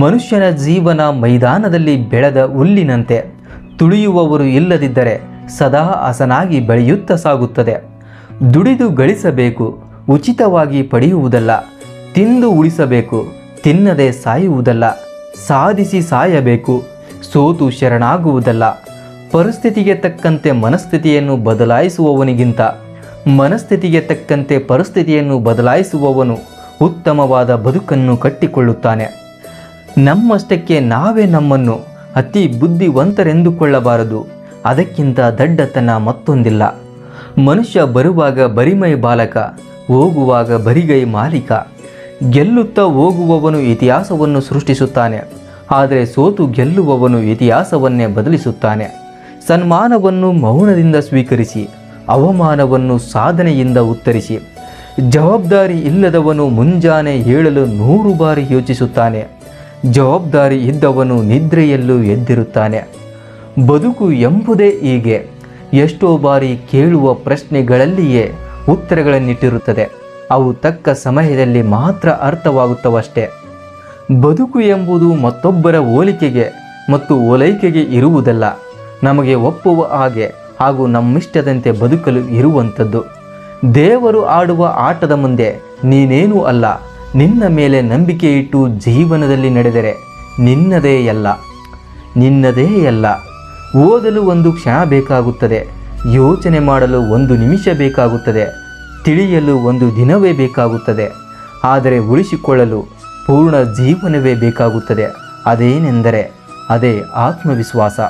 ಮನುಷ್ಯನ ಜೀವನ ಮೈದಾನದಲ್ಲಿ ಬೆಳೆದ ಹುಲ್ಲಿನಂತೆ ತುಳಿಯುವವರು ಇಲ್ಲದಿದ್ದರೆ ಸದಾ ಹಸನಾಗಿ ಬೆಳೆಯುತ್ತಾ ಸಾಗುತ್ತದೆ. ದುಡಿದು ಗಳಿಸಬೇಕು, ಉಚಿತವಾಗಿ ಪಡೆಯುವುದಲ್ಲ, ತಿಂದು ಉಳಿಸಬೇಕು, ತಿನ್ನದೆ ಸಾಯುವುದಲ್ಲ, ಸಾಧಿಸಿ ಸಾಯಬೇಕು, ಸೋತು ಶರಣಾಗುವುದಲ್ಲ. ಪರಿಸ್ಥಿತಿಗೆ ತಕ್ಕಂತೆ ಮನಸ್ಥಿತಿಯನ್ನು ಬದಲಾಯಿಸುವವನಿಗಿಂತ, ಮನಸ್ಥಿತಿಗೆ ತಕ್ಕಂತೆ ಪರಿಸ್ಥಿತಿಯನ್ನು ಬದಲಾಯಿಸುವವನು ಉತ್ತಮವಾದ ಬದುಕನ್ನು ಕಟ್ಟಿಕೊಳ್ಳುತ್ತಾನೆ. ನಮ್ಮಷ್ಟಕ್ಕೆ ನಾವೇ ನಮ್ಮನ್ನು ಅತಿ ಬುದ್ಧಿವಂತರೆಂದುಕೊಳ್ಳಬಾರದು. ಅದಕ್ಕಿಂತ ದಡ್ಡತನ ಮತ್ತೊಂದಿಲ್ಲ. ಮನುಷ್ಯ ಬರುವಾಗ ಬರಿಮೈ ಬಾಲಕ, ಹೋಗುವಾಗ ಬರಿಗೈ ಮಾಲೀಕ. ಗೆಲ್ಲುತ್ತಾ ಹೋಗುವವನು ಇತಿಹಾಸವನ್ನು ಸೃಷ್ಟಿಸುತ್ತಾನೆ, ಆದರೆ ಸೋತು ಗೆಲ್ಲುವವನು ಇತಿಹಾಸವನ್ನೇ ಬದಲಿಸುತ್ತಾನೆ. ಸನ್ಮಾನವನ್ನು ಮೌನದಿಂದ ಸ್ವೀಕರಿಸಿ, ಅವಮಾನವನ್ನು ಸಾಧನೆಯಿಂದ ಉತ್ತರಿಸಿ. ಜವಾಬ್ದಾರಿ ಇಲ್ಲದವನು ಮುಂಜಾನೆ ಹೇಳಲು ನೂರು ಬಾರಿ ಯೋಚಿಸುತ್ತಾನೆ. ಜವಾಬ್ದಾರಿ ಇದ್ದವನು ನಿದ್ರೆಯಲ್ಲೂ ಎದ್ದಿರುತ್ತಾನೆ. ಬದುಕು ಎಂಬುದೇ ಹೀಗೆ. ಎಷ್ಟೋ ಬಾರಿ ಕೇಳುವ ಪ್ರಶ್ನೆಗಳಲ್ಲಿಯೇ ಉತ್ತರಗಳನ್ನಿಟ್ಟಿರುತ್ತದೆ. ಅವು ತಕ್ಕ ಸಮಯದಲ್ಲಿ ಮಾತ್ರ ಅರ್ಥವಾಗುತ್ತವಷ್ಟೇ. ಬದುಕು ಎಂಬುದು ಮತ್ತೊಬ್ಬರ ಹೋಲಿಕೆಗೆ ಮತ್ತು ಓಲೈಕೆಗೆ ಇರುವುದಲ್ಲ. ನಮಗೆ ಒಪ್ಪುವ ಹಾಗೆ ಹಾಗೂ ನಮ್ಮಿಷ್ಟದಂತೆ ಬದುಕಲು ಇರುವಂಥದ್ದು. ದೇವರು ಆಡುವ ಆಟದ ಮುಂದೆ ನೀನೇನೂ ಅಲ್ಲ. ನಿನ್ನ ಮೇಲೆ ನಂಬಿಕೆ ಇಟ್ಟು ಜೀವನದಲ್ಲಿ ನಡೆದರೆ ನಿನ್ನದೇ ಎಲ್ಲ. ನಿನ್ನದೇ ಎಲ್ಲ. ಓದಲು ಒಂದು ಕ್ಷಣ ಬೇಕಾಗುತ್ತದೆ. ಯೋಚನೆ ಮಾಡಲು ಒಂದು ನಿಮಿಷ ಬೇಕಾಗುತ್ತದೆ. ತಿಳಿಯಲು ಒಂದು ದಿನವೇ ಬೇಕಾಗುತ್ತದೆ. ಆದರೆ ಉಳಿಸಿಕೊಳ್ಳಲು ಪೂರ್ಣ ಜೀವನವೇ ಬೇಕಾಗುತ್ತದೆ. ಅದೇನೆಂದರೆ ಅದೇ ಆತ್ಮವಿಶ್ವಾಸ.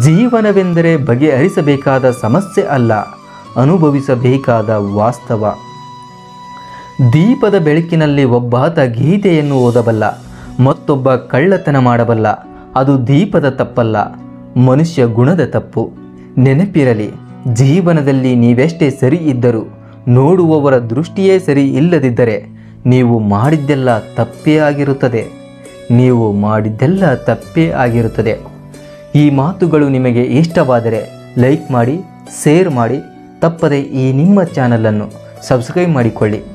ಜೀವನವೆಂದರೆ ಬಗೆಹರಿಸಬೇಕಾದ ಸಮಸ್ಯೆ ಅಲ್ಲ, ಅನುಭವಿಸಬೇಕಾದ ವಾಸ್ತವ. ದೀಪದ ಬೆಳಕಿನಲ್ಲಿ ಒಬ್ಬಾತ ಗೀತೆಯನ್ನು ಓದಬಲ್ಲ, ಮತ್ತೊಬ್ಬ ಕಳ್ಳತನ ಮಾಡಬಲ್ಲ. ಅದು ದೀಪದ ತಪ್ಪಲ್ಲ, ಮನುಷ್ಯ ಗುಣದ ತಪ್ಪು. ನೆನಪಿರಲಿ, ಜೀವನದಲ್ಲಿ ನೀವೆಷ್ಟೇ ಸರಿ ಇದ್ದರೂ, ನೋಡುವವರ ದೃಷ್ಟಿಯೇ ಸರಿ ಇಲ್ಲದಿದ್ದರೆ, ನೀವು ಮಾಡಿದ್ದೆಲ್ಲ ತಪ್ಪೇ ಆಗಿರುತ್ತದೆ. ನೀವು ಮಾಡಿದ್ದೆಲ್ಲ ತಪ್ಪೇ ಆಗಿರುತ್ತದೆ. ಈ ಮಾತುಗಳು ನಿಮಗೆ ಇಷ್ಟವಾದರೆ ಲೈಕ್ ಮಾಡಿ, ಶೇರ್ ಮಾಡಿ, ತಪ್ಪದೆ ಈ ನಿಮ್ಮ ಚಾನಲನ್ನು ಸಬ್ಸ್ಕ್ರೈಬ್ ಮಾಡಿಕೊಳ್ಳಿ.